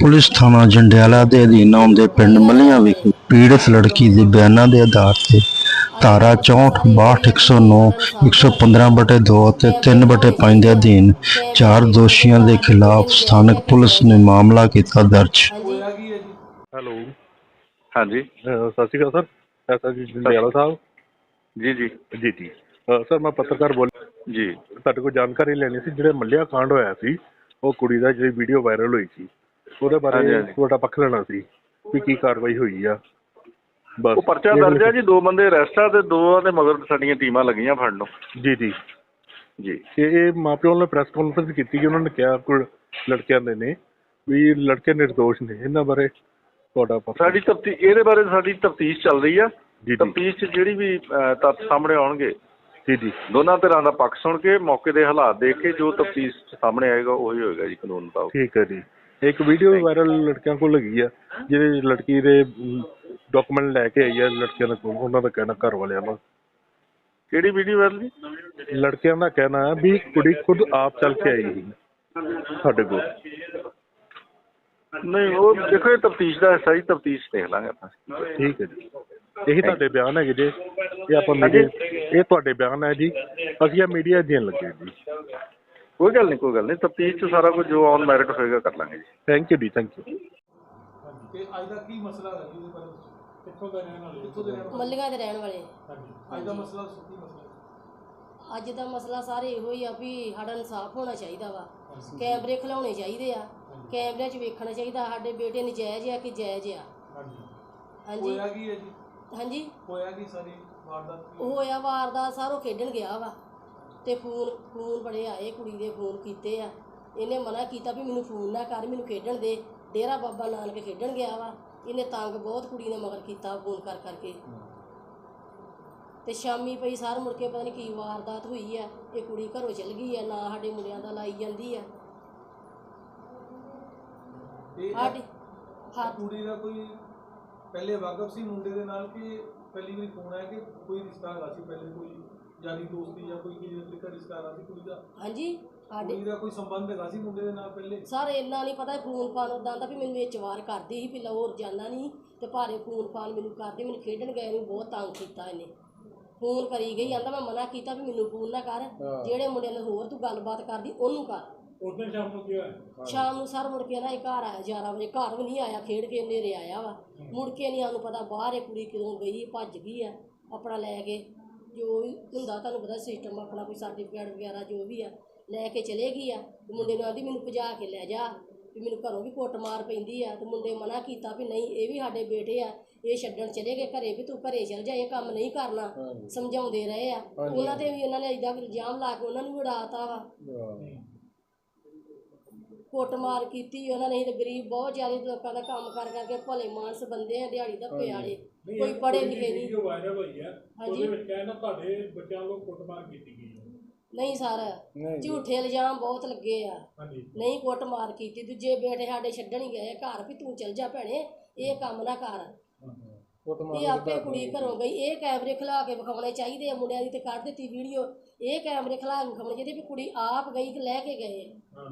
Police ਥਾਣਾ ਜੰਡਿਆਲਾ ਦੇ ਅਧੀਨ ਆਉਂਦੇ ਪਿੰਡ ਮੱਲੀਆਂ ਵਿਖੇ ਪੀੜਤ ਲੜਕੀ ਦੇ ਬਿਆਨਾਂ ਦੇ ਆਧਾਰ ਤੇ ਧਾਰਾ 64 62 109 115 ਬਟੇ 2 ਅਤੇ 3 ਬਟੇ 5 ਦੇ ਅਧੀਨ ਚਾਰ ਦੋਸ਼ੀਆਂ ਦੇ ਖਿਲਾਫ ਸਥਾਨਕ ਪੁਲਿਸ ਨੇ ਮਾਮਲਾ ਕੀਤਾ ਦਰਜ। ਹੈਲੋ। ਹਾਂਜੀ। ਅਹ ਸਤਿ ਸ਼੍ਰੀ ਅਕਾਲ ਸਰ। ਐਸਾ ਜੀ ਜੰਡਿਆਲਾ ਸਾਹਿਬ। ਜੀ ਜੀ। ਜੀ ਜੀ। ਅਹ ਸਰ ਮੈਂ ਪੱਤਰਕਾਰ ਬੋਲ ਜੀ। ਤੁਹਾਡੇ ਕੋਲ ਜਾਣਕਾਰੀ ਲੈਣੀ ਸੀ ਜਿਹੜੇ ਮੱਲਿਆ ਕਾਂਡ ਹੋਇਆ ਸੀ ਉਹ ਕੁੜੀ ਦਾ ਜਿਹੜੀ ਵੀਡੀਓ ਵਾਇਰਲ ਹੋਈ ਸੀ। ਉਹਦੇ ਹਾਂਜੀ, ਬਾਰੇ ਹਾਂਜੀ। ਤੁਹਾਡਾ ਪੱਖ ਲੈਣਾ ਸੀ ਵੀ ਕੀ ਕਾਰਵਾਈ ਹੋਈ ਆ। ਬਸ। ਉਹ ਪਰਚਾ ਇਹ ਦਰਜ ਹੈ ਜੀ ਦੋ ਬੰਦੇ ਅਰੈਸਟ ਆ ਤੇ ਦੋ ਦੇ ਮਗਰ ਸਾਡੀਆਂ ਟੀਮਾਂ ਲੱਗੀਆਂ ਫੜਨ ਨੂੰ ਜੀ ਜੀ। ਜੀ। ਤੇ ਇਹ ਮਾਪਿਆਂ ਨੇ ਪ੍ਰੈਸ ਕਾਨਫਰੰਸ ਕੀਤੀ ਕਿ ਉਹਨਾਂ ਨੇ ਕਿਹਾ ਕੁਝ ਲੜਕਿਆਂ ਦੇ ਨੇ ਵੀ ਲੜਕੇ ਨਿਰਦੋਸ਼ ਨੇ ਇਹਨਾਂ ਬਾਰੇ ਤੁਹਾਡਾ ਪੱਖ। ਸਾਡੀ ਤਫਤੀ ਇਹਦੇ ਬਾਰੇ ਸਾਡੀ ਤਫਤੀਸ਼ ਚੱਲ ਰਹੀ ਆ। ਜੀ ਜੀ। ਤਫਤੀਸ਼ 'ਚ ਜਿਹੜੀ ਵੀ ਅਹ, ਤੱਥ ਸਾਹਮਣੇ ਆਉਣਗੇ ਜੀ ਜੀ। ਦੋਨਾਂ ਧਿਰਾਂ ਦਾ ਪੱਖ ਸੁਣ ਕੇ ਮੌਕੇ ਦੇ ਹਾਲਾਤ ਦੇਖ ਕੇ ਜੋ ਤਫਤੀਸ਼ ਸਾਹਮਣੇ ਆਏਗਾ ਉਹੀ ਹੋਏਗਾ ਜੀ ਕਾਨੂੰਨ ਮੁਤਾਬਕ ਠੀਕ ਹੈ ਜੀ। ਇੱਕ ਵੀਡੀਓ ਵਾਇਰਲ ਲੜਕਿਆਂ ਕੋਲ ਲੱਗੀ ਆ ਜਿਹੜੇ ਲੜਕੀ ਦੇ ਡਾਕੂਮੈਂਟ ਲੈ ਕੇ ਆਈ ਆ ਲੜਕਿਆਂ ਦੇ ਕੋਲ ਉਹਨਾਂ ਦਾ ਕਹਿਣਾ ਘਰ ਵਾਲਿਆਂ ਦਾ। ਕਿਹੜੀ ਵੀਡੀਓ ਵਾਇਰਲ ਜੀ? ਲੜਕਿਆਂ ਦਾ ਕਹਿਣਾ ਹੈ ਵੀ ਕੁੜੀ ਖੁਦ ਆਪ ਚੱਲ ਕੇ ਆਈ ਸੀ ਸਾਡੇ ਕੋਲ। ਨਹੀਂ ਉਹ ਦੇਖੋ ਇਹ ਤਫਤੀਸ਼ ਦਾ ਹਿੱਸਾ ਤਫਤੀਸ਼ ਦੇਖ ਲਾਂਗੇ ਆਪਾਂ। ਠੀਕ ਹੈ ਜੀ। ਇਹੀ ਤੁਹਾਡੇ ਬਿਆਨ ਹੈਗੇ ਜੀ ਇਹ ਆਪਾਂ ਮੀਡੀਆ ਇਹ ਤੁਹਾਡੇ ਬਿਆਨ ਹੈ ਜੀ। ਅਸੀਂ ਆ ਮੀਡੀਆ ਦੇਣ ਲੱਗੇ ਜੀ। ਕੋਈ ਗੱਲ ਨਹੀਂ ਕੋਈ ਗੱਲ ਨਹੀਂ। ਤਫਤੀਸ਼ 'ਚ ਸਾਰਾ ਕੁਝ ਜੋ ਔਨ ਮੈਰਿਟ ਹੋਏਗਾ ਕਰ ਲਾਂਗੇ ਜੀ। ਥੈਂਕ ਯੂ ਜੀ ਥੈਂਕ ਯੂ ਤੇ ਅੱਜ ਦਾ ਕੀ ਮਸਲਾ ਹੈ ਜੀ ਉਹਦੇ ਬਾਰੇ? ਕਿੱਥੋਂ ਦਾ ਰਹਿਣ ਵਾਲੇ? ਕਿੱਥੋਂ ਦੇ ਰਹਿਣ ਵਾਲੇ? ਮੱਲੀਆਂ ਦੇ ਰਹਿਣ ਵਾਲੇ। ਹਾਂਜੀ ਅੱਜ ਦਾ ਮਸਲਾ ਕੀ ਮਸਲਾ ਅੱਜ ਦਾ ਮਸਲਾ ਸਾਰੇ ਇਹੋ ਹੀ ਆ ਵੀ ਸਾਡਾ ਇਨਸਾਫ ਹੋਣਾ ਚਾਹੀਦਾ ਵਾ। ਕੈਮਰੇ ਖਿਲਾਉਣੇ ਚਾਹੀਦੇ ਆ। ਕੈਮਰਿਆਂ 'ਚ ਵੇਖਣਾ ਚਾਹੀਦਾ ਸਾਡੇ ਬੇਟੇ ਨਜਾਇਜ਼ ਆ ਕਿ ਜਾਇਜ਼ ਆ। ਹਾਂਜੀ। ਹੋਇਆ ਕੀ ਹੈ ਜੀ? ਹਾਂਜੀ। ਹੋਇਆ ਕੀ ਸਾਰੀ ਵਾਰਦਾਤ? ਹੋਇਆ ਵਾਰਦਾ ਸਾਰੋ ਖੇਡਣ ਗਿਆ ਵਾ। ਤੇ ਫੋਨ ਫੋਨ ਬੜੇ ਆਏ ਕੁੜੀ ਦੇ ਫੋਨ ਕੀਤੇ ਆ। ਇਹਨੇ ਮਨਾ ਕੀਤਾ ਵੀ ਮੈਨੂੰ ਫੋਨ ਨਾ ਕਰ ਮੈਨੂੰ ਖੇਡਣ ਦੇ। ਡੇਰਾ ਬਾਬਾ ਨਾਨਕ ਖੇਡਣ ਗਿਆ ਵਾ। ਇਹਨੇ ਤੰਗ ਬਹੁਤ ਕੁੜੀ ਨੇ ਮਗਰ ਕੀਤਾ ਫੋਨ ਕਰ ਕਰਕੇ। ਤੇ ਸ਼ਾਮੀ ਪਈ ਸਾਰ ਮੁੜ ਕੇ ਪਤਾ ਨਹੀਂ ਕੀ ਵਾਰਦਾਤ ਹੋਈ ਆ। ਇਹ ਕੁੜੀ ਘਰੋਂ ਚਲ ਗਈ ਆ ਨਾ ਸਾਡੇ ਮੁੰਡਿਆਂ ਦਾ ਲਾਈ ਜਾਂਦੀ ਆ। ਸਾਡੀ ਹੱਥ ਕੁੜੀ ਦਾ ਕੋਈ ਪਹਿਲੇ ਵਾਕਫ ਸੀ ਮੁੰਡੇ ਦੇ ਨਾਲ ਕਿ ਪਹਿਲੀ ਵਾਰੀ ਫੋਨ ਆਇਆ ਕਿ ਕੋਈ ਰਿਸ਼ਤਾ ਹੈਗਾ ਸੀ ਪਹਿਲੇ ਕੋਈ? ਯਾਰੀ ਦੋਸਤੀ ਜਾਂ ਕੋਈ ਕਿਸੇ ਦਾ ਰਿਸ਼ਤਾ ਹੈਗਾ ਸੀ ਕੁੜੀ ਦਾ? ਹਾਂਜੀ ਸਾਡੇ ਕੁੜੀ ਦਾ ਕੋਈ ਸੰਬੰਧ ਹੈਗਾ ਸੀ ਮੁੰਡੇ ਦੇ ਨਾਲ ਪਹਿਲੇ? ਸਰ ਇੰਨਾ ਨਹੀਂ ਪਤਾ ਫੋਨ ਫਾਨ ਉਦਾਂ ਦਾ ਵੀ ਮੈਨੂੰ ਵਿੱਚ ਵਾਰ ਕਰਦੀ ਸੀ ਵੀ ਲਓ ਹੋਰ ਜਾਣਾ ਨਹੀਂ ਤੇ ਭਾਰੇ ਫੋਨ ਫਾਨ ਮੈਨੂੰ ਕਰਦੀ ਮੈਨੂੰ ਖੇਡਣ ਗਏ ਨੂੰ ਬਹੁਤ ਤੰਗ ਕੀਤਾ ਇਹਨੇ। ਫੋਨ ਕਰੀ ਗਈ ਆਂਦਾ ਮੈਂ ਮਨਾ ਕੀਤਾ ਵੀ ਮੈਨੂੰ ਫੋਨ ਨਾ ਕਰ ਜਿਹੜੇ ਮੁੰਡੇ ਨਾਲ ਹੋਰ ਤੂੰ ਗੱਲਬਾਤ ਕਰਦੀ ਉਹਨੂੰ ਕਰ। ਉਸ ਦਿਨ ਸ਼ਾਮ ਨੂੰ ਕੀ ਹੋਇਆ? ਸ਼ਾਮ ਨੂੰ ਸਰ ਮੁੜ ਕੇ ਨਾ ਇਹ ਘਰ ਆਇਆ 11 ਵਜੇ ਘਰ ਵੀ ਨਹੀਂ ਆਇਆ ਖੇਡ ਕੇ ਹਨੇਰੇ ਆਇਆ ਵਾ। ਮੁੜ ਕੇ ਨਹੀਂ ਸਾਨੂੰ ਪਤਾ ਬਾਹਰ ਇਹ ਕੁੜੀ ਕਿਦੋਂ ਗਈ ਭੱਜ ਗਈ ਆ ਆਪਣਾ ਲੈ ਕੇ। ਜੋ ਵੀ ਹੁੰਦਾ ਤੁਹਾਨੂੰ ਪਤਾ ਸਿਸਟਮ ਆਪਣਾ ਕੋਈ ਸਰਟੀਫਿਕੇਟ ਵਗੈਰਾ ਜੋ ਵੀ ਆ ਲੈ ਕੇ ਚਲੇ ਗਈ ਆ ਤੇ ਮੁੰਡੇ ਨੂੰ ਆਂਦੀ ਮੈਨੂੰ ਭਜਾ ਕੇ ਲੈ ਜਾ ਵੀ ਮੈਨੂੰ ਘਰੋਂ ਵੀ ਕੁੱਟ ਮਾਰ ਪੈਂਦੀ ਆ ਤੇ ਮੁੰਡੇ ਮਨਾ ਕੀਤਾ ਵੀ ਨਹੀਂ ਇਹ ਵੀ ਸਾਡੇ ਬੇਟੇ ਆ ਇਹ ਛੱਡਣ ਚਲੇ ਗਏ ਘਰੇ ਵੀ ਤੂੰ ਘਰੇ ਚਲ ਜਾ ਇਹ ਕੰਮ ਨਹੀਂ ਕਰਨਾ ਸਮਝਾਉਂਦੇ ਰਹੇ ਆ। ਉਹਨਾਂ ਤੇ ਵੀ ਇਹਨਾਂ ਨੇ ਇਦਾਂ ਇਲਜ਼ਾਮ ਲਾ ਕੇ ਉਹਨਾਂ ਨੂੰ ਉਡਾਤਾ ਵਾ। ਕੁੱਟਮਾਰ ਕੀਤੀ ਉਹਨਾਂ ਨੇ ਤੇ ਗਰੀਬ ਬਹੁਤ ਜ਼ਿਆਦਾ ਲੋਕਾਂ ਦਾ ਕੰਮ ਕਰ ਕਰਕੇ ਭਲੇ ਮਾਨਸ ਬੰਦੇ ਆ ਦਿਹਾੜੀ ਦਾ ਪਿਆਲੇ ਕੋਈ ਪੜ੍ਹੇ ਲਿਖੇ ਨਹੀਂ। ਵੀਡੀਓ ਵਾਇਰਲ ਹੋਈ ਹੈ ਹਾਂਜੀ। ਉਹਦੇ ਵਿੱਚ ਕਹਿੰਦਾ ਤੁਹਾਡੇ ਬੱਚਿਆਂ ਨੂੰ ਕੁੱਟਮਾਰ ਕੀਤੀ ਗਈ ਹੈ ਨਹੀਂ ਸਰ ਝੂਠੇ ਇਲਜ਼ਾਮ ਬਹੁਤ ਲੱਗੇ ਆ। ਹਾਂਜੀ। ਨਹੀਂ ਕੁੱਟਮਾਰ ਕੀਤੀ ਦੂਜੇ ਬੇਟੇ ਸਾਡੇ ਛੱਡਣ ਹੀ ਗਏ ਘਰ ਵੀ ਤੂੰ ਚਲ ਜਾ ਭੈਣੇ ਇਹ ਕੰਮ ਨਾ ਕਰ। ਇਹ ਆਪੇ ਕੁੜੀ ਘਰੋਂ। ਗਈ ਇਹ ਕੈਮਰੇ ਖਿਲਾ ਕੇ ਵਿਖਾਉਣੇ ਚਾਹੀਦੇ ਆ ਮੁੰਡਿਆਂ ਦੀ ਤੇ ਕੱਢ ਦਿੱਤੀ ਵੀਡੀਓ। ਇਹ ਕੈਮਰੇ ਖਿਲਾ ਕੇ ਵਿਖਾਉਣੇ ਚਾਹੀਦੇ ਵੀ ਕੁੜੀ ਆਪ ਗਈ ਕਿ ਲੈ ਕੇ ਗਏ। ਹਾਂ।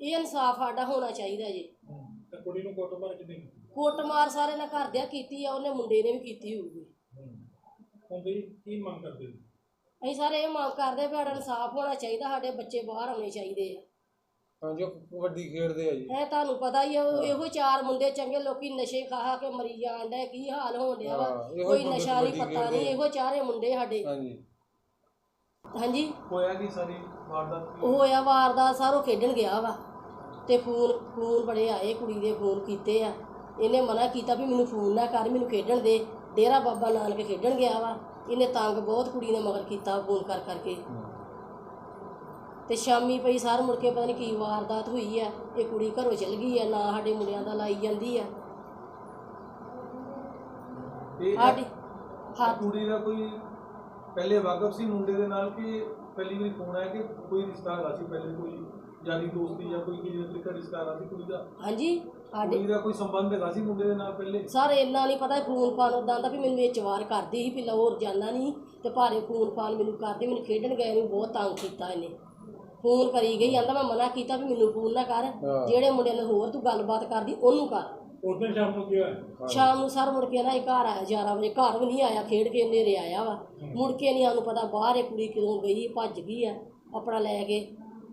ਇਹ ਇਨਸਾਫ ਸਾਡਾ ਹੋਣਾ ਚਾਹੀਦਾ ਜੀ। ਤੇ ਕੁੜੀ ਨੂੰ ਕੁੱਟਮਾਰ ਕਿੰਨੇ ਕੀਤੀ? ਕੁੱਟਮਾਰ ਸਾਰੇ ਨਾਲ ਘਰਦਿਆਂ ਕੀਤੀ ਆ ਉਹਨੇ ਮੁੰਡੇ ਨੇ ਵੀ ਕੀਤੀ ਹੋਊਗੀ। ਹੁਣ ਤੁਸੀਂ ਕੀ ਮੰਗ ਕਰਦੇ ਹੋ? ਅਸੀਂ ਸਾਰੇ ਇਹ ਮੰਗ ਕਰਦੇ ਵੀ ਸਾਡਾ ਇਨਸਾਫ ਹੋਣਾ ਚਾਹੀਦਾ ਸਾਡੇ ਬੱਚੇ ਬਾਹਰ ਆਉਣੇ ਚਾਹੀਦੇ ਆ। ਹਾਂ ਜੋ ਕਬੱਡੀ ਖੇਡਦੇ ਆ ਜੀ। ਇਹ ਤੁਹਾਨੂੰ ਪਤਾ ਹੀ ਆ ਉਹ- ਇਹੋ ਚਾਰ ਮੁੰਡੇ ਚੰਗੇ ਲੋਕੀ ਨਸ਼ੇ ਖਾ ਕੇ ਮਰੀ ਜਾਣ ਡਏ ਕੀ ਹਾਲ ਹੋਣ ਡਿਆ ਵਾ? ਹਾਂ, ਇਹੋ ਕੋਈ ਮੁੰਡੇ ਨਸ਼ਾ ਨਹੀਂ ਪਤਾ ਨਹੀਂ ਖੇਡਦੇ ਆ। ਇਹੋ ਚਾਰੇ ਮੁੰਡੇ ਸਾਡੇ। ਹਾਂਜੀ ਹਾਂਜੀ। ਹੋਇਆ ਕੀ ਸਾਰੀ ਵਾਰਦਾਤ? ਹੋਇਆ ਵਾਰਦਾ ਸਾਰੋ ਖੇਡਣ ਗਿਆ ਵਾ। ਤੇ ਫੋਨ ਫੋਨ ਬੜੇ ਆਏ ਕੁੜੀ ਦੇ ਫੋਨ ਕੀਤੇ ਆ। ਇਹਨੇ ਮਨਾ ਕੀਤਾ ਵੀ ਮੈਨੂੰ ਫੋਨ ਨਾ ਕਰ ਮੈਨੂੰ ਖੇਡਣ ਦੇ। ਡੇਰਾ ਬਾਬਾ ਨਾਨਕ ਖੇਡਣ ਗਿਆ ਵਾ। ਇਹਨੇ ਤੰਗ ਬਹੁਤ ਕੁੜੀ ਨੇ ਮਗਰ ਕੀਤਾ ਫੋਨ ਕਰ ਕਰਕੇ। ਤੇ ਸ਼ਾਮੀ ਪਈ ਸਾਰ ਮੁੜ ਕੇ ਪਤਾ ਨਹੀਂ ਕੀ ਵਾਰਦਾਤ ਹੋਈ ਆ। ਇਹ ਕੁੜੀ ਘਰੋਂ ਚਲ ਗਈ ਆ ਨਾ ਸਾਡੇ ਮੁੰਡਿਆਂ ਦਾ ਲਾਈ ਜਾਂਦੀ ਆ। ਤੇ ਸਾਡੀ ਹੱਥ ਕੁੜੀ ਦਾ ਕੋਈ ਪਹਿਲੇ ਵਾਕਫ ਸੀ ਮੁੰਡੇ ਦੇ ਨਾਲ ਕਿ ਪਹਿਲੀ ਵਾਰੀ ਫੋਨ ਆਇਆ ਕਿ ਕੋਈ ਰਿਸ਼ਤਾ ਹੈਗਾ ਸੀ ਪਹਿਲੇ ਕੋਈ ਯਾਰੀ ਦੋਸਤੀ ਜਾਂ ਕੋਈ ਕਿਸੇ ਤਰੀਕੇ ਰਿਸ਼ਤਾ ਸੀ ਕੁੜੀ ਦਾ? ਹਾਂਜੀ ਸਾਡੇ ਕੁੜੀ ਦਾ ਕੋਈ ਸੰਬੰਧ ਹੈਗਾ ਸੀ ਮੁੰਡੇ ਦੇ ਨਾਲ ਪਹਿਲੇ? ਸਰ ਇੰਨਾ ਨਹੀਂ ਪਤਾ ਫੋਨ ਫਾਨ ਉਦਾਂ ਦਾ ਵੀ ਮੈਨੂੰ ਵਿੱਚ ਵਾਰ ਕਰਦੀ ਸੀ ਵੀ ਲਓ ਹੋਰ ਜਾਣਾ ਨਹੀਂ ਤੇ ਭਾਰੇ ਫੋਨ ਫਾਨ ਮੈਨੂੰ ਕਰਦੀ ਮੈਨੂੰ ਖੇਡਣ ਗਏ ਨੂੰ ਬਹੁਤ ਤੰਗ ਕੀਤਾ ਇਹਨੇ। ਫੋਨ ਕਰੀ ਗਈ ਕਹਿੰਦਾ ਮੈਂ ਮਨਾ ਕੀਤਾ ਵੀ ਮੈਨੂੰ ਫੋਨ ਨਾ ਕਰ ਜਿਹੜੇ ਮੁੰਡੇ ਨਾਲ ਹੋਰ ਤੂੰ ਗੱਲਬਾਤ ਕਰਦੀ ਉਹਨੂੰ ਕਰ। ਉਸ ਦਿਨ ਸ਼ਾਮ ਨੂੰ ਕੀ ਹੋਇਆ ਸ਼ਾਮ ਨੂੰ ਸਰ ਮੁੜ ਕੇ ਨਾ ਇਹ ਘਰ ਆਇਆ 11 ਵਜੇ ਘਰ ਵੀ ਨਹੀਂ ਆਇਆ ਖੇਡ ਕੇ ਹਨੇਰੇ ਆਇਆ ਵਾ। ਮੁੜ ਕੇ ਨਹੀਂ ਸਾਨੂੰ ਪਤਾ ਬਾਹਰ ਇਹ ਕੁੜੀ ਕਿਦੋਂ ਗਈ ਭੱਜ ਗਈ ਆ ਆਪਣਾ ਲੈ ਕੇ।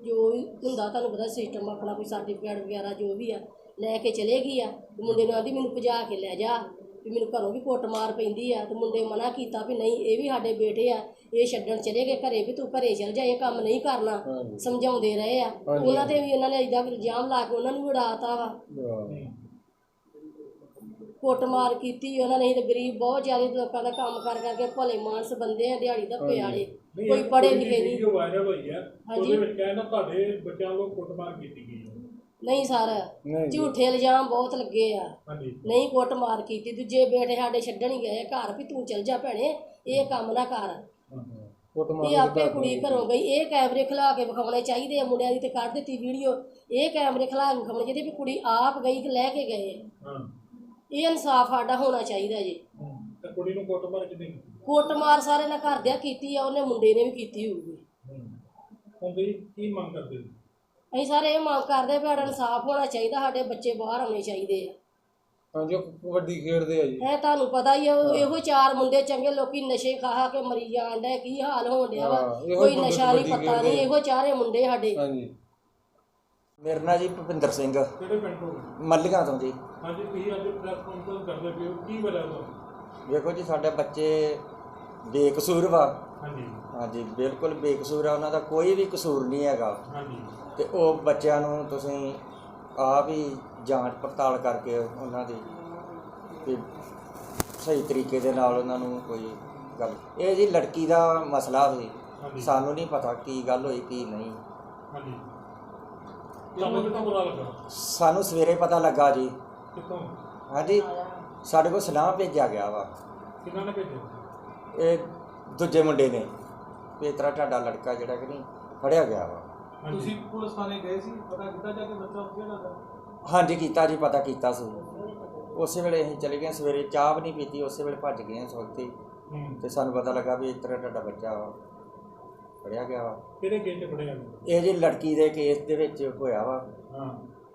ਜੋ ਵੀ ਹੁੰਦਾ ਤੁਹਾਨੂੰ ਪਤਾ ਸਿਸਟਮ ਆਪਣਾ ਕੋਈ ਸਰਟੀਫਿਕੇਟ ਵਗੈਰਾ ਜੋ ਵੀ ਆ ਲੈ ਕੇ ਚਲੇ ਗਈ ਆ ਤੇ ਮੁੰਡੇ ਨੂੰ ਆਂਦੀ ਮੈਨੂੰ ਭਜਾ ਕੇ ਲੈ ਜਾ ਵੀ ਮੈਨੂੰ ਘਰੋਂ ਵੀ ਕੁੱਟ ਮਾਰ ਪੈਂਦੀ ਆ ਤੇ ਮੁੰਡੇ ਮਨਾ ਕੀਤਾ ਵੀ ਨਹੀਂ ਇਹ ਵੀ ਸਾਡੇ ਬੇਟੇ ਆ ਇਹ ਛੱਡਣ ਚਲੇ ਗਏ ਘਰੇ ਵੀ ਤੂੰ ਘਰੇ ਚਲ ਜਾ ਇਹ ਕੰਮ ਨਹੀਂ ਕਰਨਾ ਸਮਝਾਉਂਦੇ ਰਹੇ ਆ। ਉਹਨਾਂ ਤੇ ਵੀ ਉਹਨਾਂ ਨੇ ਇਦਾਂ ਇਲਜ਼ਾਮ ਲਾ ਕੇ ਉਹਨਾਂ ਨੂੰ ਉਡਾਤਾ ਵਾ। ਕੁੱਟਮਾਰ ਕੀਤੀ ਉਹਨਾਂ ਨੇ ਤੇ ਗਰੀਬ ਬਹੁਤ ਜ਼ਿਆਦਾ ਲੋਕਾਂ ਦਾ ਕੰਮ ਕਰ ਕਰਕੇ ਭਲੇ ਮਾਨਸ ਬੰਦੇ ਆ ਦਿਹਾੜੀ ਧੱਪੇ ਵਾਲੇ ਕੋਈ ਪੜ੍ਹੇ ਲਿਖੇ ਨਹੀਂ। ਵੀਡੀਓ ਵਾਇਰਲ ਹੋਈ ਹੈ ਹਾਂਜੀ। ਉਹਦੇ ਵਿੱਚ ਕਹਿੰਦਾ ਤੁਹਾਡੇ ਬੱਚਿਆਂ ਨੂੰ ਕੁੱਟਮਾਰ ਕੀਤੀ ਗਈ ਹੈ ਨਹੀਂ ਸਰ ਝੂਠੇ ਇਲਜ਼ਾਮ ਬਹੁਤ ਲੱਗੇ ਆ। ਹਾਂਜੀ। ਨਹੀਂ ਕੁੱਟਮਾਰ ਕੀਤੀ ਦੂਜੇ ਬੇਟੇ ਸਾਡੇ ਛੱਡਣ ਹੀ ਗਏ ਘਰ ਵੀ ਤੂੰ ਚਲ ਜਾ ਭੈਣੇ ਇਹ ਕੰਮ ਨਾ ਕਰ। ਇਹ ਆਪੇ ਕੁੜੀ ਘਰੋਂ ਗਈ ਇਹ ਕੈਮਰੇ ਖਲਾ ਕੇ ਵਿਖਾਉਣੇ ਚਾਹੀਦੇ ਆ ਮੁੰਡਿਆਂ ਦੀ ਤੇ ਕੱਢ ਦਿੱਤੀ ਵੀਡੀਓ। ਇਹ ਕੈਮਰੇ ਖਲਾ ਕੇ ਵਿਖਾਉਣੇ ਚਾਹੀਦੇ ਵੀ ਕੁੜੀ ਆਪ ਗਈ ਕਿ ਲੈ ਕੇ ਗਏ। ਹਾਂ। ਇਹ ਇਨਸਾਫ ਸਾਡਾ ਹੋਣਾ ਚਾਹੀਦਾ ਜੀ। ਹੂੰ। ਤੇ ਕੁੜੀ ਨੂੰ ਕੁੱਟਮਾਰ ਕਿਤੇ ਕੀਤੀ? ਕੁੱਟਮਾਰ ਸਾਰੇ ਨਾਲ ਘਰਦਿਆਂ ਕੀਤੀ ਆ ਉਹਨੇ ਮੁੰਡੇ ਨੇ ਵੀ ਕੀਤੀ ਹੋਊਗੀ। ਹੂੰ। ਹੁਣ ਤੁਸੀਂ ਕੀ ਮੰਗ ਕਰਦੇ ਹੋ? ਅਸੀਂ ਸਾਰੇ ਇਹ ਮੰਗ ਕਰਦੇ ਵੀ ਸਾਡਾ ਇਨਸਾਫ ਹੋਣਾ ਚਾਹੀਦਾ ਸਾਡੇ ਬੱਚੇ ਬਾਹਰ ਆਉਣੇ ਚਾਹੀਦੇ ਆ। ਹਾਂਜੀ ਕਬੱਡੀ ਖੇਡਦੇ ਆ ਜੀ। ਇਹ ਤੁਹਾਨੂੰ ਪਤਾ ਹੀ ਆ ਉਹ- ਇਹੋ ਚਾਰ ਮੁੰਡੇ ਚੰਗੇ ਲੋਕੀ ਨਸ਼ੇ ਖਾ ਕੇ ਮਰੀ ਜਾਣ ਡਏ ਕੀ ਹਾਲ ਹੋਣ ਡਿਆ ਵਾ। ਹਾਂ, ਇਹੋ ਕੋਈ ਨਸ਼ਾ ਨਹੀਂ ਪਤਾ ਨਹੀਂ ਖੇਡਦੇ। ਇਹੋ ਚਾਰੇ ਮੁੰਡੇ ਸਾਡੇ। ਹਾਂਜੀ। ਮੇਰਾ ਨਾਂ ਜੀ ਭੁਪਿੰਦਰ ਸਿੰਘ। ਕਿਹੜੇ ਪਿੰਡ ਤੋਂ? ਮੱਲੀਆਂ ਤੋਂ ਜੀ। ਹਾਂਜੀ ਤੁਸੀਂ ਅੱਜ ਪ੍ਰੈਸ ਕਾਨਫਰੰਸ ਕਰਦੇ ਪਏ ਹੋ। ਕੀ ਤੋਂ ਵੇਖੋ ਜੀ ਸਾਡੇ ਬੱਚੇ ਬੇਕਸੂਰ ਵਾ। ਹਾਂਜੀ। ਹਾਂਜੀ ਬਿਲਕੁਲ ਬੇਕਸੂਰ ਆ। ਉਹਨਾਂ ਦਾ ਕੋਈ ਵੀ ਕਸੂਰ ਨਹੀਂ ਹੈਗਾ। ਹਾਂਜੀ। ਤੇ ਉਹ ਬੱਚਿਆਂ ਨੂੰ ਤੁਸੀਂ ਆਪ ਹੀ ਜਾਂਚ ਪੜਤਾਲ ਕਰਕੇ ਉਹਨਾਂ ਦੀ ਵੀ ਸਹੀ ਤਰੀਕੇ ਦੇ ਨਾਲ ਉਹਨਾਂ ਨੂੰ ਕੋਈ ਗੱਲ। ਇਹ ਜੀ ਲੜਕੀ ਦਾ ਮਸਲਾ ਸੀ। ਹਾਂਜੀ। ਸਾਨੂੰ ਨਹੀਂ ਪਤਾ ਕੀ ਗੱਲ ਹੋਈ ਕੀ ਨਹੀਂ। ਹਾਂਜੀ। ਤੁਹਾਨੂੰ ਕਿੱਥੋਂ ਪਤਾ ਲੱਗਾ? ਸਾਨੂੰ ਸਵੇਰੇ ਪਤਾ ਲੱਗਾ ਜੀ। ਕਿੱਥੋਂ? ਹਾਂਜੀ ਸਾਡੇ ਕੋਲ ਸਲਾਹ ਭੇਜਿਆ ਗਿਆ ਵਾ। ਕਿਹਨਾਂ ਨੇ ਭੇਜਿਆ? ਇਹ ਦੂਜੇ ਮੁੰਡੇ ਨੇ। ਵੀ ਇਸ ਤਰ੍ਹਾਂ ਤੁਹਾਡਾ ਲੜਕਾ ਜਿਹੜਾ ਕਿ ਨਹੀਂ ਫੜਿਆ ਗਿਆ ਵਾ। ਹਾਂਜੀ। ਤੁਸੀਂ ਪੁਲਿਸ ਥਾਣੇ ਗਏ ਸੀ? ਪਤਾ ਕੀਤਾ ਜਾ ਕੇ ਬੱਚਾ ਉੱਥੇ ਲੱਗਾ ਹਾਂਜੀ ਕੀਤਾ ਜੀ ਪਤਾ ਕੀਤਾ ਸੀ। ਉਸੇ ਵੇਲੇ ਅਸੀਂ ਚਲੇ ਗਏ ਸਵੇਰੇ ਚਾਹ ਵੀ ਨਹੀਂ ਪੀਤੀ ਉਸੇ ਵੇਲੇ ਭੱਜ ਗਏ ਹੀ। ਹੂੰ। ਤੇ ਸਾਨੂੰ ਪਤਾ ਲੱਗਾ ਵੀ ਇਸ ਤਰ੍ਹਾਂ ਤੁਹਾਡਾ ਬੱਚਾ ਵਾ। ਫੜਿਆ ਗਿਆ ਵਾ। ਕਿਹੜੇ ਗੇਟ ਤੇ ਫੜਿਆ ਇਹ ਜੀ ਲੜਕੀ ਦੇ ਕੇਸ ਦੇ ਵਿੱਚ ਹੋਇਆ ਵਾ। ਹਾਂ।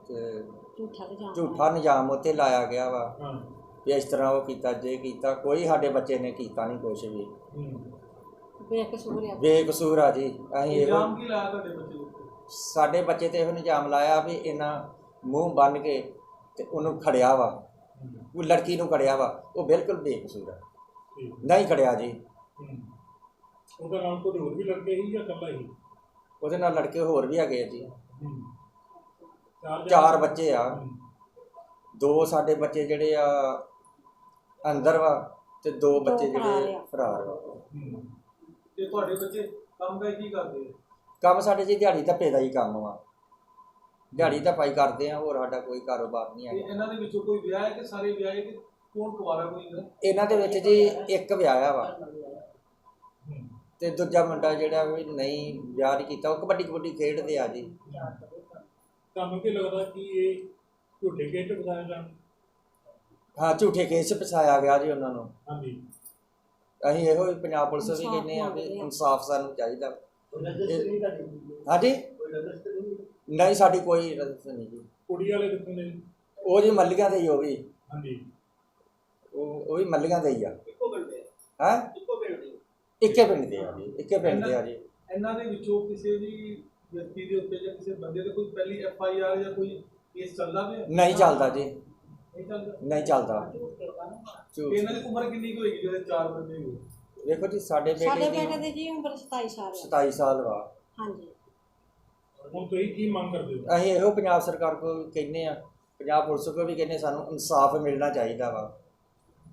ਤੇ ਝੂਠਾ ਇਲਜ਼ਾਮ। ਝੂਠਾ ਨਿਯਾਮ ਉੱਤੇ ਲਾਇਆ ਗਿਆ ਵਾ। ਹਾਂ। ਵੀ ਇਸ ਤਰ੍ਹਾਂ ਉਹ ਕੀਤਾ ਜੇ ਕੀਤਾ ਕੋਈ ਸਾਡੇ ਬੱਚੇ ਨੇ ਕੀਤਾ ਨਹੀਂ ਕੁਛ ਵੀ। ਹੂੰ। ਬੇਕਸੂਰ ਆ। ਬੇਕਸੂਰ ਆ ਜੀ। ਅਸੀਂ ਇਹੋ ਇਲਜ਼ਾਮ ਕੀ ਲਾਇਆ ਤੁਹਾਡੇ ਬੱਚੇ ਦੇ ਉੱਤੇ? ਸਾਡੇ ਬੱਚੇ ਤੇ ਇਹੋ ਨਿਯਾਮ ਲਾਇਆ ਵੀ ਇਹਨਾਂ ਮੂੰਹ ਬੰਨ ਕੇ ਤੇ ਉਹਨੂੰ ਖੜਿਆ ਵਾ। ਉਹ ਲੜਕੀ ਨੂੰ ਖੜਿਆ ਵਾ। ਉਹ ਬਿਲਕੁਲ ਬੇਕਸੂਰ ਆ। ਠੀਕ। ਨਹੀਂ ਖੜਿਆ ਜੀ। ਹੂੰ। ਉਹਦਾ ਨਾਮ ਕੋਈ ਹੋਰ ਵੀ ਲੜਕੇ ਹੀ ਜਾਂ ਇਕੱਲਾ ਹੀ ਉਹਦੇ ਨਾਲ ਲੜਕੇ ਹੋਰ ਵੀ ਹੈਗੇ ਆ ਜੀ। ਚਾਰ ਚਾਰ ਬੱਚੇ ਆ। ਦੋ ਸਾਡੇ ਬੱਚੇ ਜਿਹੜੇ ਆ ਅੰਦਰ ਵਾ ਤੇ ਦੋ ਬੱਚੇ ਜਿਹੜੇ ਆ। ਫਰਾਰ ਵਾ ਹੂੰ। ਤੇ ਤੁਹਾਡੇ ਬੱਚੇ ਕੰਮ ਕਾਜ ਕੀ ਕਰਦੇ ਆ ਕੰਮ ਸਾਡੇ ਜੀ ਦਿਹਾੜੀ ਧੱਪੇ ਦਾ ਹੀ ਕੰਮ ਵਾ ਦਿਹਾੜੀ ਧੱਪਾਈ ਕਰਦੇ ਆ ਹੋਰ ਸਾਡਾ ਕੋਈ ਕਾਰੋਬਾਰ ਨਹੀਂ ਹੈਗਾ ਇਹਨਾਂ ਦੇ ਵਿੱਚੋਂ ਕੋਈ ਵਿਆਹ ਹੈ ਕਿ ਸਾਰੇ ਵਿਆਹ ਹੈ ਕਿ ਕੌਣ ਕੁਵਾਰਾ ਕੋਈ ਇਹਨਾਂ ਦੇ ਵਿੱਚ ਜੀ ਇੱਕ ਵਿਆਹਿਆ ਵਾ। ਤੇ ਦੂਜਾ ਮੁੰਡਾ ਜਿਹੜਾ ਵੀ ਨਹੀਂ ਵਿਆਹ ਨਹੀਂ ਕੀਤਾ ਉਹ ਕਬੱਡੀ ਕਬੱਡੀ ਖੇਡਦੇ ਆ ਜੀ। ਤੁਹਾਨੂੰ ਕੀ ਲੱਗਦਾ ਕਿ ਇਹ ਝੂਠੇ ਗੇਟ ਬਤਾਇਆ ਜਾਣ? ਹਾਂ ਝੂਠੇ ਕੇਸ 'ਚ ਫਸਾਇਆ ਗਿਆ ਜੀ ਉਹਨਾਂ ਨੂੰ। ਹਾਂਜੀ। ਅਸੀਂ ਇਹੋ ਹੀ ਪੰਜਾਬ ਪੁਲਿਸ ਵੀ ਕਹਿੰਦੇ ਆ ਵੀ। ਇਨਸਾਫ ਸਾਨੂੰ ਚਾਹੀਦਾ। ਹਾਂਜੀ? ਨਹੀਂ? ਸਾਡੀ ਕੋਈ ਰਜਿਸਟ ਨਹੀਂ ਜੀ। ਕੁੜੀ ਵਾਲੇ ਕਿੱਥੋਂ ਦੇ? ਉਹ ਜੀ ਮੱਲੀਆਂ ਦੇ ਹੀ ਉਹ ਵੀ। ਹਾਂਜੀ। ਉਹ ਉਹ ਵੀ ਮੱਲੀਆਂ ਦੇ ਹੀ ਆ। ਇੱਕੋ ਪਿੰਡ ਦੇ? ਹੈ? ਇੱਕੋ ਪਿੰਡ ਦੇ? ਇੱਕੇ ਪਿੰਡ ਦੇ ਆ ਜੀ ਇੱਕੇ ਪਿੰਡ ਦੇ ਆ ਜੀ। ਇਹਨਾਂ ਦੇ ਵਿੱਚੋਂ ਕਿਸੇ ਵੀ ਵਿਅਕਤੀ ਦੇ ਉੱਤੇ ਜਾਂ ਕਿਸੇ ਬੰਦੇ ਤੇ ਕੋਈ ਪਹਿਲੀ ਐਫ ਆਈ ਆਰ ਜਾਂ ਕੋਈ ਕੇਸ ਚੱਲਦਾ ਪਿਆ? ਨਹੀਂ ਚੱਲਦਾ ਜੀ। ਨਹੀਂ ਚੱਲਦਾ? ਨਹੀਂ ਚੱਲਦਾ। ਤੇ। ਇਹਨਾਂ ਦੀ ਉਮਰ ਕਿੰਨੀ ਕੁ ਹੋਏਗੀ ਜਿਹੜੇ ਚਾਰ ਬੰਦੇ ਹੋਏ? ਵੇਖੋ ਜੀ ਸਾਡੇ ਸਾਡੇ ਬੇਟੇ ਬੇਟੇ ਦੀ ਜੀ ਉਮਰ 27 ਸਾਲ ਹੈ 27 ਸਾਲ ਵਾ। ਹਾਂਜੀ। ਹੁਣ ਤੁਸੀਂ ਕੀ ਮੰਗ ਕਰਦੇ ਹੋ? ਅਸੀਂ ਇਹੋ ਪੰਜਾਬ ਸਰਕਾਰ ਕੋਲ ਕਹਿੰਦੇ ਆ ਪੰਜਾਬ ਪੁਲਿਸ ਕੋਲ ਵੀ ਕਹਿੰਦੇ ਸਾਨੂੰ ਇਨਸਾਫ ਮਿਲਣਾ ਚਾਹੀਦਾ ਵਾ।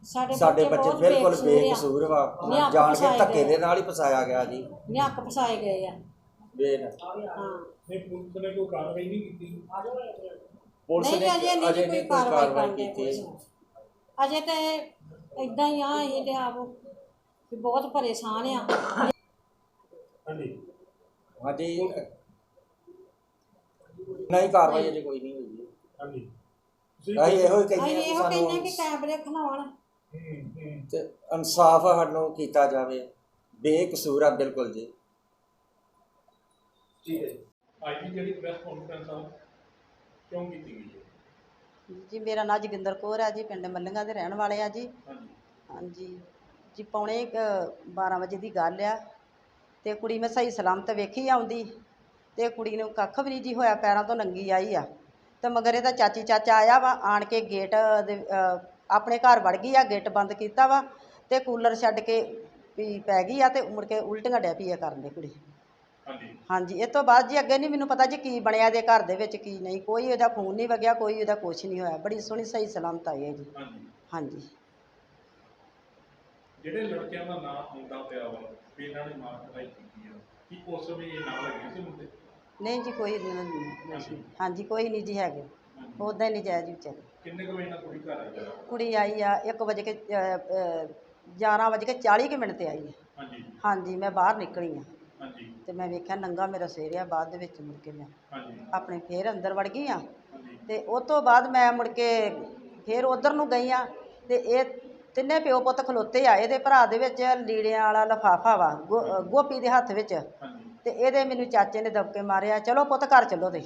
ਸਾਡੇ ਬੱਚੇ ਬਹੁਤ ਬਿਲਕੁਲ ਬੇਕਸੂਰ ਆ। ਬੇਕਸੂਰ ਵਾ। ਨਿਹੱਕ ਜਾਣ ਕੇ ਫਸਾਏ ਧੱਕੇ ਗਏ। ਦੇ ਨਾਲ ਹੀ ਫਸਾਇਆ ਗਿਆ ਜੀ। ਨਿਹੱਕ ਫਸਾਏ ਗਏ ਆ। ਬੇਨ ਹਾਂ। ਨਹੀਂ ਪੁਲਿਸ ਨੇ ਕੋਈ ਕਾਰਵਾਈ ਨਹੀਂ ਕੀਤੀ। ਪੁਲਿਸ ਨਹੀਂ ਨੇ ਅਜੇ ਨਹੀਂ ਅਜੇ ਕੋਈ ਕਾਰਵਾਈ ਕਰਦੇ ਕੀਤੀ। ਅਜੇ ਤੇ ਇਦਾਂ ਹੀ ਆ ਅਸੀਂ ਤੇ ਆਪ ਵੀ ਬਹੁਤ ਪਰੇਸ਼ਾਨ ਆ। ਹਾਂਜੀ। ਹਾਂਜੀ। ਨਹੀਂ ਕਾਰਵਾਈ ਅਜੇ ਕੋਈ ਨਹੀਂ ਹੋਈ ਜੀ। ਹਾਂਜੀ। ਤੁਸੀਂ ਅਸੀਂ ਇਹੋ ਹੀ ਅਸੀਂ ਕਹਿੰਦੇ ਇਹੋ ਕਿ ਕਹਿੰਦੇ ਆ ਕਿ ਸਾਨੂੰ ਕੈਮਰੇ ਹੂੰ ਤੇ ਇਨਸਾਫ ਸਾਨੂੰ ਕੀਤਾ ਜਾਵੇ। ਬੇਕਸੂਰ ਆ ਬਿਲਕੁਲ ਜੀ। ਠੀਕ ਹੈ ਅੱਜ ਦੀ ਜਿਹੜੀ ਪ੍ਰੈਸ ਕਾਨਫਰੰਸ ਆ ਕਿਉਂ ਕੀਤੀ ਗਈ ਹੈ? ਜੀ ਮੇਰਾ ਨਾਂ ਜੋਗਿੰਦਰ ਕੌਰ ਹੈ ਜੀ ਪਿੰਡ ਮੱਲੀਆਂ ਦੇ ਰਹਿਣ ਵਾਲੇ ਆ ਜੀ। ਹਾਂਜੀ। ਹਾਂਜੀ। ਜੀ ਪੌਣੇ 12 ਵਜੇ ਦੀ ਗੱਲ ਆ। ਤੇ ਕੁੜੀ ਮੈਂ ਸਹੀ ਸਲਾਮਤ ਵੇਖੀ ਆਉਂਦੀ। ਤੇ ਕੁੜੀ ਨੂੰ ਕੱਖ ਵੀ ਨਹੀਂ ਜੀ ਹੋਇਆ ਪੈਰਾਂ ਤੋਂ ਨੰਗੀ ਆਈ ਆ। ਤੇ ਮਗਰ ਇਹਦਾ ਚਾਚੀ ਚਾਚਾ ਆਇਆ ਵਾ ਆਣ ਕੇ ਗੇਟ ਦੇ ਆਪਣੇ ਘਰ ਵੜ ਗਈ ਆ ਗੇਟ ਬੰਦ ਕੀਤਾ ਵਾ ਤੇ ਕੂਲਰ ਛੱਡ ਕੇ ਵੀ ਪੈ ਗਈ ਆ ਤੇ ਮੁੜ ਕੇ ਉਲਟੀਆਂ ਡੈ ਪਈ ਆ ਕਰਨ ਦੇ ਕੁੜੀ। ਹਾਂਜੀ। ਹਾਂਜੀ ਇਹ ਤੋਂ ਬਾਅਦ ਜੀ ਅੱਗੇ ਨਹੀਂ ਮੈਨੂੰ ਪਤਾ ਜੀ ਕੀ ਬਣਿਆ ਦੇ ਘਰ ਦੇ ਵਿੱਚ ਕੀ ਨਹੀਂ। ਕੋਈ ਉਹਦਾ ਖੂਨ ਨਹੀਂ ਵਗਿਆ ਕੋਈ ਉਹਦਾ ਕੁਛ ਨਹੀਂ ਹੋਇਆ। ਬੜੀ ਸੋਹਣੀ ਸਹੀ ਸਲਾਮਤ ਆਈ ਹੈ ਜੀ। ਹਾਂਜੀ। ਹਾਂਜੀ। ਜਿਹੜੇ ਲੜਕਿਆਂ ਦਾ ਨਾਮ ਆਉਂਦਾ ਪਿਆ ਵਾ ਵੀ ਇਹਨਾਂ ਨੇ ਮਾਰ ਕਟਾਈ ਕੀਤੀ ਆ ਕੀ ਉਸ ਸਮੇਂ ਇਹ ਨਾਂ ਲੱਗੇ ਸੀ ਮੁੰਡੇ? ਨਹੀਂ ਜੀ ਕੋਈ ਨਹੀਂ। ਹਾਂਜੀ। ਕੋਈ ਨਹੀਂ ਜੀ ਹੈਗੇ। ਉੱਦਾਂ ਹੀ ਨਹੀਂ ਜਾਇਜ਼ ਵਿਚਾਰੇ। ਕਿੰਨੇ ਕੁ ਵਜੇ ਨਾਲ ਕੁੜੀ ਘਰ ਆਈ ਆ? ਕੁੜੀ ਆਈ ਆ 1 ਵਜੇ ਕੇ 11 ਵਜੇ ਕੇ 40 ਕੁ ਮਿੰਟ ਤੇ ਆਈ ਹੈ ਹਾਂਜੀ। ਹਾਂਜੀ ਮੈਂ ਬਾਹਰ ਨਿਕਲੀ ਆ। ਹਾਂਜੀ। ਤੇ ਮੈਂ ਵੇਖਿਆ ਨੰਗਾ ਮੇਰਾ ਸਿਰ ਆ ਬਾਅਦ ਦੇ ਵਿੱਚ ਮੁੜ ਕੇ ਮੈਂ ਹਾਂਜੀ। ਆਪਣੇ ਫੇਰ ਅੰਦਰ ਵੜ ਗਈ ਆ। ਹਾਂਜੀ। ਤੇ ਉਸ ਤੋਂ ਬਾਅਦ ਮੈਂ ਮੁੜ ਕੇ ਫੇਰ ਉਧਰ ਨੂੰ ਗਈ ਆ ਤੇ ਇਹ ਤਿੰਨੇ ਪਿਓ ਪੁੱਤ ਖਲੋਤੇ ਆ ਇਹਦੇ ਭਰਾ ਦੇ ਵਿੱਚ ਲੀੜਿਆਂ ਵਾਲਾ ਲਫਾਫਾ ਵਾ ਗੋ- ਅ, ਗੋਪੀ ਦੇ ਹੱਥ ਵਿੱਚ। ਹਾਂਜੀ। ਤੇ ਇਹਦੇ ਮੈਨੂੰ ਚਾਚੇ ਨੇ ਦਬਕੇ ਮਾਰਿਆ ਚਲੋ ਪੁੱਤ ਘਰ ਚੱਲੋ ਤੇ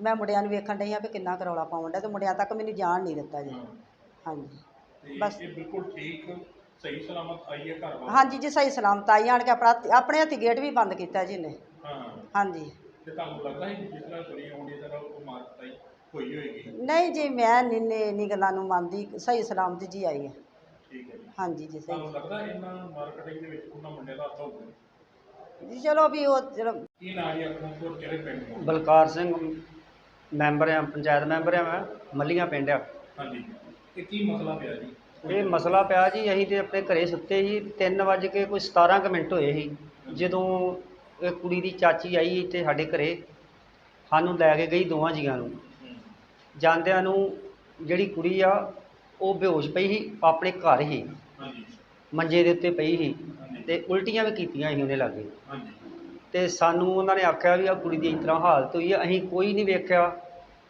ਮੈਂ ਮੁੰਡਿਆਂ ਨੂੰ ਵੇਖਣ ਡਈ ਆ ਵੀ ਕਿੰਨਾ ਕਰੌਲਾ ਪਾਉਣ ਡਿਆ ਤੇ ਮੁੰਡਿਆਂ ਤੱਕ ਮੈਨੂੰ ਜਾਣ ਨਹੀਂ ਦਿੱਤਾ ਜੀ। ਹਾਂਜੀ। ਤੇ ਬਸ। ਇਹ ਬਿਲਕੁਲ ਠੀਕ ਸਹੀ ਸਲਾਮਤ ਆਈ ਹੈ ਘਰ ਵਾਪਸ ਹਾਂਜੀ ਜੀ ਸਹੀ ਸਲਾਮਤ ਆਈ ਆਣ ਕੇ ਆਪਣਾ ਆਪਣੇ ਹੱਥੀ ਗੇਟ ਵੀ ਬੰਦ ਕੀਤਾ ਜੀ ਹਾਂ। ਹਾਂਜੀ। ਤੇ ਤੁਹਾਨੂੰ ਲੱਗਦਾ ਹੈ ਕਿ ਜਿਸ ਤਰ੍ਹਾਂ ਕੁੜੀ ਆਉਂਦੀ ਹੈ ਤਰ੍ਹਾਂ ਉਹ ਮਾਰ ਕਟਾਈ ਹੋਈ ਹੋਏਗੀ? ਨਹੀਂ ਜੀ ਮੈਂ ਨਿੰਨੇ ਇੰਨੀ ਗੱਲਾਂ ਨੂੰ ਮੰਨਦੀ ਸਹੀ ਸਲਾਮਤ ਜੀ ਆਈ ਹੈ। ਠੀਕ ਹੈ ਜੀ। ਹਾਂਜੀ ਜੀ ਸਹੀ। ਤੁਹਾਨੂੰ ਲੱਗਦਾ ਇਹਨਾਂ ਮਾਰ ਕਟਾਈ ਦੇ ਵਿੱਚ ਉਹਨਾਂ ਮੁੰਡੇ ਦਾ ਹੱਥ ਹੋਊਗਾ? ਜੀ ਚਲੋ ਵੀ ਉਹ ਚਲੋ ਕੀ ਨਾਂ ਜੀ ਆਪਣਾ ਕਿਹੜੇ ਪਿੰਡ ਤੋਂ ਬਲਕਾਰ ਸਿੰਘ। ਮੈਂਬਰ ਆ ਪੰਚਾਇਤ ਮੈਂਬਰ ਆ ਮੈਂ ਮੱਲੀਆਂ ਪਿੰਡ ਆ। ਹਾਂਜੀ। ਇਹ ਕੀ ਮਸਲਾ ਪਿਆ ਜੀ? ਇਹ ਮਸਲਾ ਪਿਆ ਜੀ ਅਸੀਂ ਤੇ ਆਪਣੇ ਘਰੇ ਸੁੱਤੇ ਸੀ 3 ਵਜੇ ਕੇ ਕੋਈ 17 ਕੁ ਮਿੰਟ ਹੋਏ ਸੀ। ਜਦੋਂ ਇਹ ਕੁੜੀ ਦੀ ਚਾਚੀ ਆਈ ਇੱਥੇ ਸਾਡੇ ਘਰੇ ਸਾਨੂੰ ਲੈ ਕੇ ਗਈ ਦੋਵਾਂ ਜੀਆਂ ਨੂੰ। ਜਾਂਦਿਆਂ ਨੂੰ ਜਿਹੜੀ ਕੁੜੀ ਆ ਉਹ ਬੇਹੋਸ਼ ਪਈ ਸੀ ਆਪਣੇ ਘਰ ਹੀ। ਹਾਂਜੀ। ਮੰਜੇ ਦੇ ਉੱਤੇ ਪਈ ਸੀ ਤੇ ਉਲਟੀਆਂ ਵੀ ਕੀਤੀਆਂ ਸੀ ਉਹਨੇ ਲਾਗੇ। ਹਾਂਜੀ। ਤੇ ਸਾਨੂੰ ਉਹਨਾਂ ਨੇ ਆਖਿਆ ਵੀ ਆ ਕੁੜੀ ਦੀ ਇਸ ਤਰ੍ਹਾਂ ਹਾਲਤ ਹੋਈ ਹੈ ਅਸੀਂ ਕੋਈ ਨਹੀਂ ਵੇਖਿਆ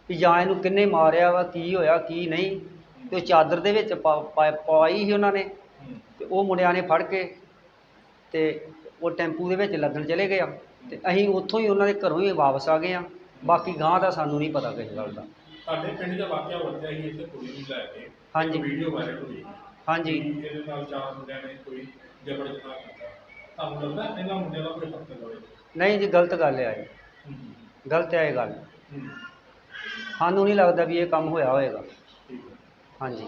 ਵੀ ਜਾਂ ਇਹਨੂੰ ਕਿੰਨੇ ਮਾਰਿਆ ਵਾ ਕੀ ਹੋਇਆ ਕੀ ਨਹੀਂ। ਤੇ ਉਹ ਚਾਦਰ ਦੇ ਵਿੱਚ ਪਾ- ਪਾ- ਪਵਾਈ ਸੀ ਉਹਨਾਂ ਨੇ। ਤੇ ਉਹ ਮੁੰਡਿਆਂ ਨੇ ਫੜ ਕੇ ਤੇ ਉਹ ਟੈਂਪੂ ਦੇ ਵਿੱਚ ਲੱਦਣ ਚਲੇ ਗਏ ਆ। ਤੇ ਅਸੀਂ ਉੱਥੋਂ ਹੀ ਉਹਨਾਂ ਦੇ ਘਰੋਂ ਹੀ ਵਾਪਸ ਆ ਗਏ ਆ। ਬਾਕੀ ਗਾਂ ਦਾ ਸਾਨੂੰ ਨਹੀਂ ਪਤਾ ਕਿਸ ਗੱਲ ਦਾ। ਸਾਡੇ ਪਿੰਡ ਦਾ ਵਾਕਿਆ ਵਾਪਰਿਆ ਸੀ ਇੱਥੇ ਕੁੜੀ ਨੂੰ ਲੈ ਕੇ? ਹਾਂਜੀ। ਵੀਡੀਓ ਵਾਇਰਲ ਹੋਈ। ਹਾਂਜੀ। ਕਿ ਇਹਦੇ ਨਾਲ ਚਾਰ ਮੁੰਡਿਆਂ ਨੇ ਕੋਈ ਜਬਰ ਜਨਾਹ ਕੀਤਾ। ਤੁਹਾਨੂੰ ਲੱਗਦਾ ਇਹਨਾਂ ਮੁੰਡਿਆਂ ਦਾ ਕੋਈ ਹੱਥ ਹੋਵੇ। ਨਹੀਂ ਜੀ ਗਲਤ ਗੱਲ ਹੈ ਇਹ। ਗਲਤ ਹੈ ਇਹ ਗੱਲ। ਸਾਨੂੰ ਨਹੀਂ ਲੱਗਦਾ ਵੀ ਇਹ ਕੰਮ ਹੋਇਆ ਹੋਏਗਾ। ਠੀਕ ਹੈ। ਹਾਂਜੀ।